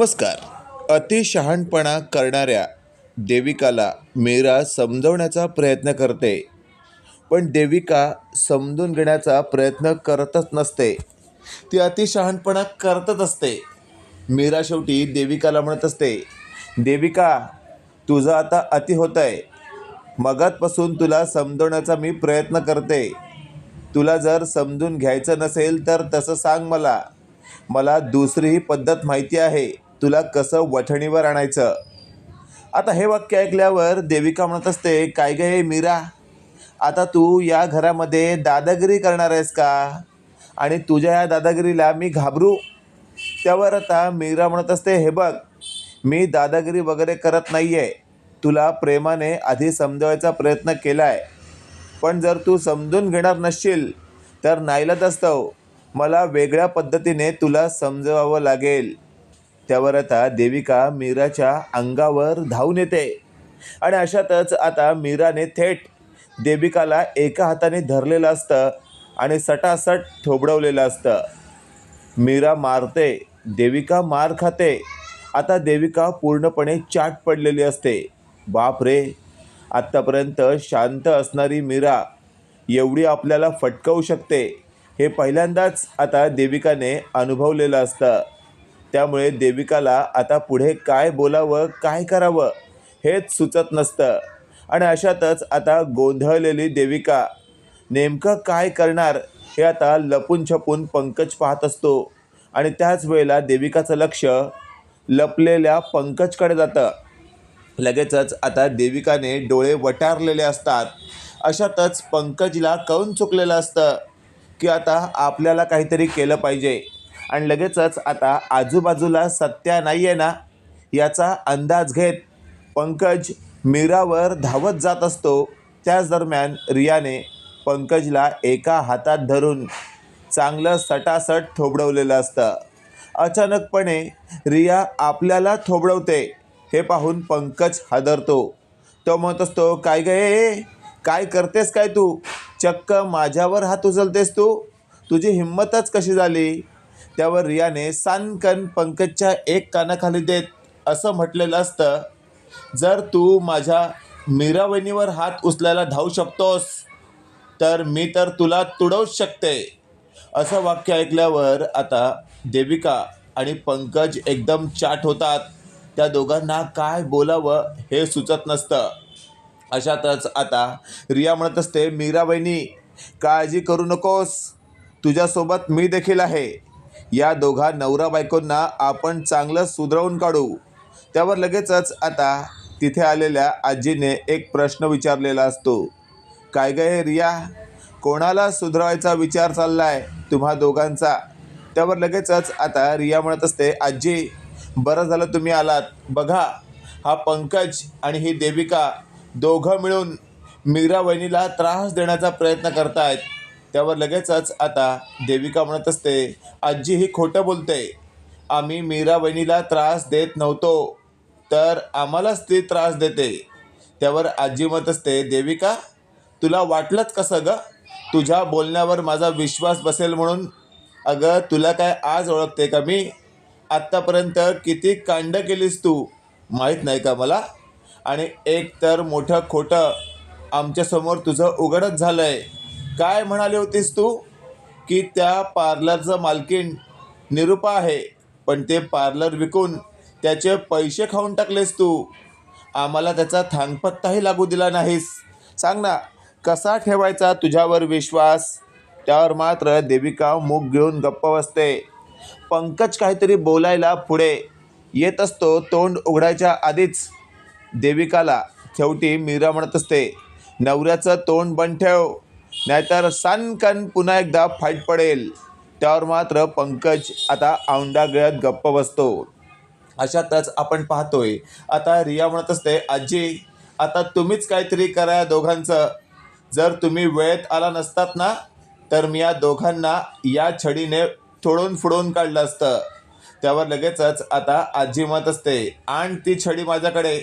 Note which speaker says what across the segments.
Speaker 1: नमस्कार. अतिशहाणपणा करणाऱ्या देविकाला मीरा समजवण्याचा प्रयत्न करते. पण देविका समजून घेण्याचा प्रयत्न करतच नसते. ती अतिशहाणपणा करतच असते. मीरा शेवटी देविकाला म्हणत असते देविका तुझं आता अति होत आहे मगातपासून तुला समजवण्याचा मी प्रयत्न करते. तुला जर समजून घ्यायचं नसेल तर तसं सांग मला. मला दुसरीही पद्धत माहिती आहे. तुला कसं वठणीवर आणायचं? आता हे वाक्य ऐकल्यावर देविका म्हणत असते काय गे हे मीरा? आता तू या घरामध्ये दादागिरी करणार आहेस का? आणि तुझ्या या दादागिरीला मी घाबरू? त्यावर आता मीरा म्हणत असते हे बघ मी दादागिरी वगैरे करत नाही आहे तुला प्रेमाने आधी समजवायचा प्रयत्न केला आहे पण जर तू समजून घेणार नसशील तर नाईलाच असतो. मला वेगळ्या पद्धतीने तुला समजवावं लागेल. त्यावर आता देविका मीराच्या अंगावर धावून येते. आणि अशातच आता मीराने थेट देविकाला एका हाताने धरलेलं असतं आणि सटासट ठोबडवलेलं असतं. मीरा मारते देविका मार खाते. आता देविका पूर्णपणे चाट पडलेली असते. बाप रे आत्तापर्यंत शांत असणारी मीरा एवढी आपल्याला फटकवू शकते हे पहिल्यांदाच आता देविकाने अनुभवलेलं असतं. त्यामुळे देविकाला आता पुढे काय बोलावं काय करावं हेच सुचत नसतं. आणि अशातच आता गोंधळलेली देविका नेमकं काय करणार हे आता लपून छपून पंकज पाहत असतो. आणि त्याच वेळेला देविकाचं लक्ष लपलेल्या पंकजकडे जातं. लगेचच आता देविकाने डोळे वटारलेले असतात. अशातच पंकजला कळून चुकलेलं असतं की आता आपल्याला काहीतरी केलं पाहिजे. आणि लगेचच आता आजूबाजूला सत्या नाही आहे ना याचा अंदाज घेत पंकज मीरावर धावत जात असतो. त्याच दरम्यान रियाने पंकजला एका हातात धरून चांगलं सटासट थोबडवलेलं असतं. अचानकपणे रिया आपल्याला थोबडवते. हे पाहून पंकज हादरतो. तो म्हणत असतो काय गे काय करतेस काय तू? चक्क माझ्यावर हात उचलतेस तू? तुझी हिंमतच कशी झाली? त्यावर रियाने सानकन पंकजच्या एक कानाखाली देत असं म्हटलेलं असतं जर तू माझ्या मीरावणीवर हात उचलायला धावू शकतोस तर मी तर तुला तुडवूच शकते. असं वाक्य ऐकल्यावर आता देविका आणि पंकज एकदम चाट होतात. त्या दोघांना काय बोलावं हे सुचत नसतं. अशातच आता रिया म्हणत असते मीरा बहिणी काळजी करू नकोस. तुझ्यासोबत मी देखील आहे. या दोघा नवरा बायकोंना आपण चांगलं सुधरवून काढू. त्यावर लगेचच आता तिथे आलेल्या आजीने एक प्रश्न विचारलेला असतो. काय गे रिया? कोणाला सुधरवायचा विचार चालला आहे तुम्हा दोघांचा? त्यावर लगेचच आता रिया म्हणत असते आजी बरं झालं तुम्ही आलात. बघा हा पंकज आणि ही देविका दोघं मिळून मीरा वहिनीला त्रास देण्याचा प्रयत्न करतायत. त्यावर लगेचच आता देविका म्हणत असते आजी ही खोटं बोलते. आम्ही मीरा वहिनीला त्रास देत नव्हतो तर आम्हालाच ती त्रास देते. त्यावर आजी म्हणत असते देविका तुला वाटलंच कसं ग? तुझ्या बोलण्यावर माझा विश्वास बसेल म्हणून. अगं तुला काय आज ओळखते का मी? आत्तापर्यंत किती कांड केलीस तू? माहीत नाही का मला? आणि एक तर मोठं खोटं आमच्यासमोर तुझं उघडच झालं आहे काय म्हणाली होतीस तू? की त्या पार्लरचं मालकीण निरुपा आहे पण ते पार्लर विकून त्याचे पैसे खाऊन टाकलेस तू. आम्हाला त्याचा थांगपत्ताही लागू दिला नाहीस. सांग ना कसा ठेवायचा तुझ्यावर विश्वास? त्यावर मात्र देविका मूग घेऊन गप्प बसते. पंकज काहीतरी बोलायला पुढे. येत असतो तोंड उघडायच्या आधीच. देविकाला शेवटी मीरा म्हणत असते नवऱ्याचं तोंड बंद ठेव. नाहीतर सनकन पुन्हा एकदा फाईट पडेल. त्यावर मात्र पंकज आता औंडागळ्यात गप्प बसतो. अशातच आपण पाहतोय आता रिया म्हणत असते आजी आता तुम्हीच काहीतरी करा या दोघांचं. जर तुम्ही वेळेत आला नसतात ना तर मी या दोघांना या छडीने थोडून फुडून काढलं असतं. त्यावर लगेचच आता आजी म्हणत असते आण ती छडी माझ्याकडे.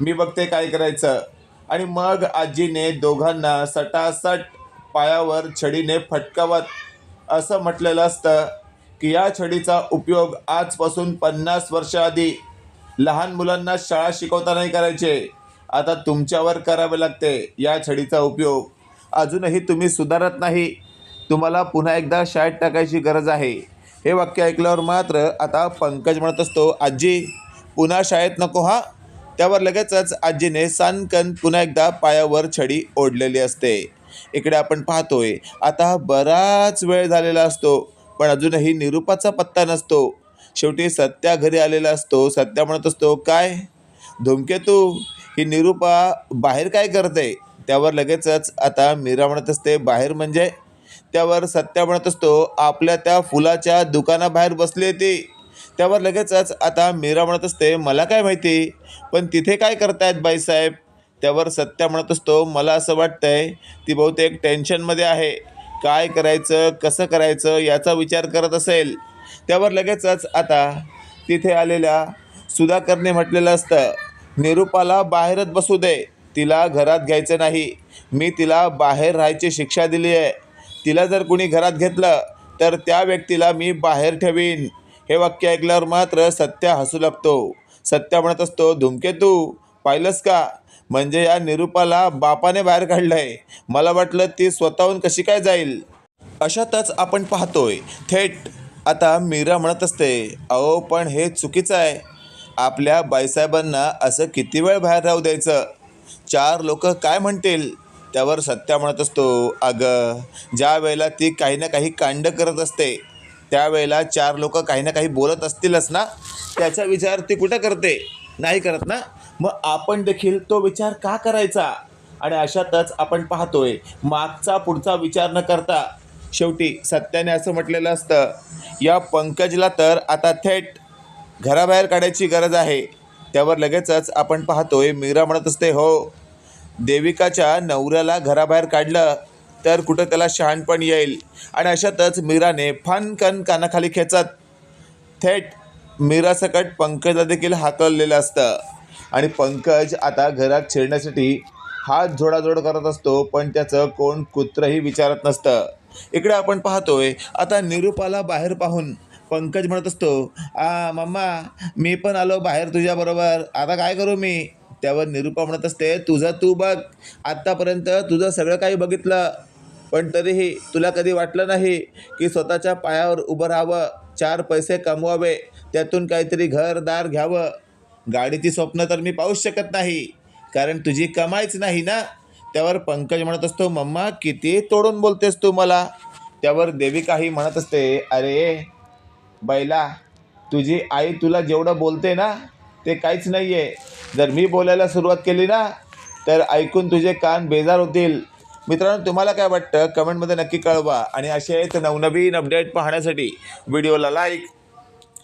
Speaker 1: मी बघते काय करायचं. आणि मग आजीने दोघांना सटासट पायावर छडीने फटकावत असं म्हटलेलं असतं की या छडीचा उपयोग आजपासून पन्नास वर्ष आधी लहान मुलांना शाळा शिकवतानाही करायचे. आता तुमच्यावर करावे लागते या छडीचा उपयोग. अजूनही तुम्ही सुधारत नाही. तुम्हाला पुन्हा एकदा शाळेत टाकायची गरज आहे. हे वाक्य ऐकल्यावर मात्र आता पंकज म्हणत असतो आजी पुन्हा शाळेत नको हा? त्यावर लगेचच आजीने सानकन पुन्हा एकदा पायावर छडी ओढलेली असते. इकडे आपण पाहतोय आता बराच वेळ झालेला असतो पण अजूनही निरूपाचा पत्ता नसतो. शेवटी सत्या घरी आलेला असतो सत्या म्हणत असतो काय? धूमकेतू ही निरूपा बाहेर काय करते? त्यावर लगेचच आता मीरा म्हणत असते बाहेर म्हणजे? त्यावर सत्या म्हणत असतो आपल्या त्या फुलाच्या दुकानाबाहेर बसली ती. त्यावर लगेचच आता मीरा म्हणत असते मला काय माहिती? पण तिथे काय करतायत बाईसाहेब? त्यावर सत्या म्हणत असतो. मला असं वाटतंय ती बहुतेक टेन्शनमध्ये आहे. काय करायचं कसं करायचं याचा विचार करत असेल. त्यावर लगेचच आता तिथे आलेल्या सुधाकरने म्हटलेलं असतं निरूपाला बाहेरच बसू दे. तिला घरात घ्यायचं नाही. मी तिला बाहेर राहायची शिक्षा दिली आहे. तिला जर कुणी घरात घेतलं तर त्या व्यक्तीला मी बाहेर ठेवीन. हे वाक्य ऐकल्यावर मात्र सत्या हसू लागतो. सत्या म्हणत असतो धुमकेतू पाहिलंस का? म्हणजे या निरूपाला बापाने बाहेर काढलंय. मला वाटलं ती स्वतःहून कशी काय जाईल? अशातच आपण पाहतोय थेट आता मीरा म्हणत असते अहो पण हे चुकीचं आहे. आपल्या बाईसाहेबांना असं किती वेळ बाहेर राहू द्यायचं? चार लोक काय म्हणतील? त्यावर सत्या म्हणत असतो अगं ज्या वेळेला ती काही ना काही कांड करत असते त्यावेळेला चार लोक काही ना काही बोलत असतीलच ना? त्याचा विचार ती कुठं करते? नाही करत ना? मग आपण देखील तो विचार का करायचा? आणि अशातच आपण पाहतोय मागचा पुढचा विचार न करता शेवटी सत्याने असं म्हटलेलं असतं या पंकजला तर आता थेट घराबाहेर काढायची गरज आहे. त्यावर लगेचच आपण पाहतोय मीरा म्हणत असते हो देविकाच्या नवऱ्याला घराबाहेर काढलं तर कुठं त्याला शहाणपण येईल. आणि अशातच मीराने फनकन कानाखाली खेचत थेट मीरासकट पंकजला देखील हाकललेलं असतं. आणि पंकज आता घरात शिरण्यासाठी हात जोडाजोड करत असतो पण त्याचं कोण कुत्रही विचारत नसतं. इकडे आपण पाहतोय आता निरूपाला बाहेर पाहून पंकज म्हणत असतो आ मम्मा मी पण आलो बाहेर तुझ्याबरोबर आता काय करू मी? त्यावर निरूपा म्हणत असते तुझं तू बघ. आत्तापर्यंत तुझं सगळं काही बघितलं पण तरीही तुला कधी वाटलं नाही की स्वतःच्या पायावर उभं राहावं चार पैसे कमवावे त्यातून काहीतरी घरदार घ्यावं. गाडीची स्वप्न तर मी पाहूच शकत नाही. कारण तुझी कमाईच नाही ना? त्यावर पंकज म्हणत असतो मम्मा किती तोडून बोलतेस तू मला? त्यावर देविकाही म्हणत असते अरे बैला तुझी आई तुला जेवढं बोलते ना ते काहीच नाही आहे जर मी बोलायला सुरुवात केली ना तर ऐकून तुझे कान बेजार होतील. मित्रांनो तुम्हाला काय वाटतं? कमेंटमध्ये नक्की कळवा. आणि असेच नवनवीन अपडेट पाहण्यासाठी. व्हिडिओला लाईक